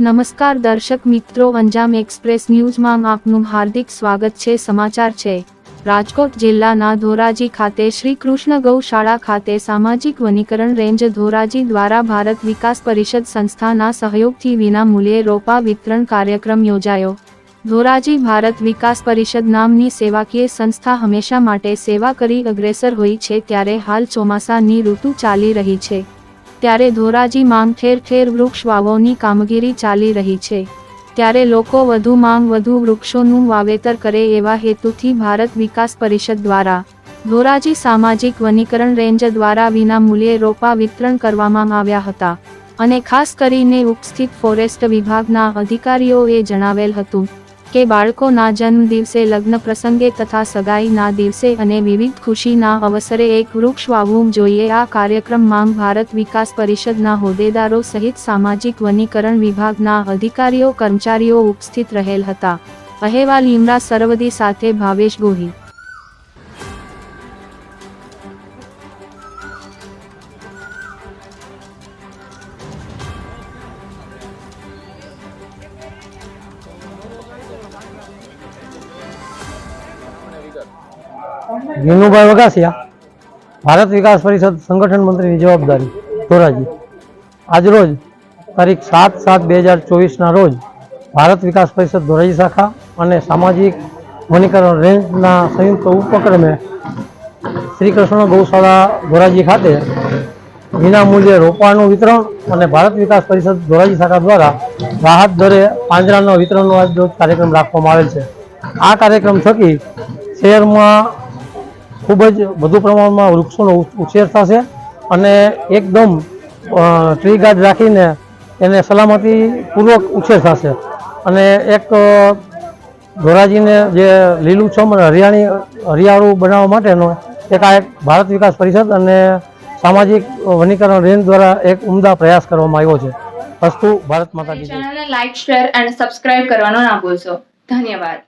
નમસ્કાર દર્શક મિત્રો, અંજામ એક્સપ્રેસ ન્યૂઝમાં આપનું હાર્દિક સ્વાગત છે. સમાચાર છે. રાજકોટ જિલ્લાના ધોરાજી ખાતે શ્રી કૃષ્ણ ગૌશાળા ખાતે સામાજિક વનીકરણ રેન્જ ધોરાજી દ્વારા ભારત વિકાસ પરિષદ સંસ્થાના સહયોગથી વિના મૂલ્યે રોપા વિતરણ કાર્યક્રમ યોજાયો. ધોરાજી ભારત વિકાસ પરિષદ નામની સેવાકીય સંસ્થા હંમેશા માટે સેવા કરી અગ્રેસર હોય છે, ત્યારે હાલ ચોમાસાની ઋતુ ચાલી રહી છે. ત્યારે ધોરાજી માંગ ઠેર ઠેર વૃક્ષ વાવોની કામગીરી ચાલી રહી છે. ત્યારે લોકો વધુ માંગ વધુ વૃક્ષોનું વાવેતર કરે એવા હેતુથી ભારત વિકાસ પરિષદ દ્વારા, ધોરાજી સામાજિક વનીકરણ રેન્જ દ્વારા વિના મૂલ્યે રોપા વિતરણ કરવામાં આવ્યા હતા. અને ખાસ કરીને ઉપસ્થિત ફોરેસ્ટ વિભાગના અધિકારીઓએ જણાવેલ હતું કે બાળકોના જન્મ દિવસે લગ્ન પ્રસંગે તથા સગાઈના દિવસે અને વિવિધ ખુશીના અવસરે એક વૃક્ષ વાવવું જોઈએ. આ કાર્યક્રમમાં ભારત વિકાસ પરિષદના હોદ્દેદારો સહિત સામાજિક વનીકરણ વિભાગના અધિકારીઓ, કર્મચારીઓ ઉપસ્થિત રહેલ હતા. અહેવાલ ઇમરા સરવદી સાથે ભાવેશ ગોહિલ. વિનુભાઈ વગાસિયા ભારત વિકાસ પરિષદ સંગઠન મંત્રીની જવાબદારી, ધોરાજી. આજરોજ તારીખ સાત સાત બે હજાર ચોવીસના રોજ, ભારત વિકાસ પરિષદ ધોરાજી શાખા અને સામાજિક વનીકરણ રેન્જના સંયુક્ત ઉપક્રમે શ્રી કૃષ્ણ ગૌશાળા ધોરાજી ખાતે વિના મૂલ્યે રોપાનું વિતરણ અને ભારત વિકાસ પરિષદ ધોરાજી શાખા દ્વારા રાહત દરે પાંજરાના વિતરણનો આજ કાર્યક્રમ રાખવામાં આવેલ છે. આ કાર્યક્રમ થકી શહેરમાં ખૂબ જ વધુ પ્રમાણમાં વૃક્ષોનો ઉછેર થશે અને એકદમ ટ્રી ગાર્ડ રાખીને એને સલામતીપૂર્વક ઉછેર થશે. અને એક ધોરાજીને જે લીલુંછમ અને હરિયાળી, હરિયાળું બનાવવા માટેનો એક આ એક ભારત વિકાસ પરિષદ અને સામાજિક વનીકરણ રેન્જ દ્વારા એક ઉમદા પ્રયાસ કરવામાં આવ્યો છે. વસ્તુ ભારત માતા કી ચેનલને લાઇક શેર અને સબસ્ક્રાઇબ કરવાનો ના ભૂલશો. ધન્યવાદ.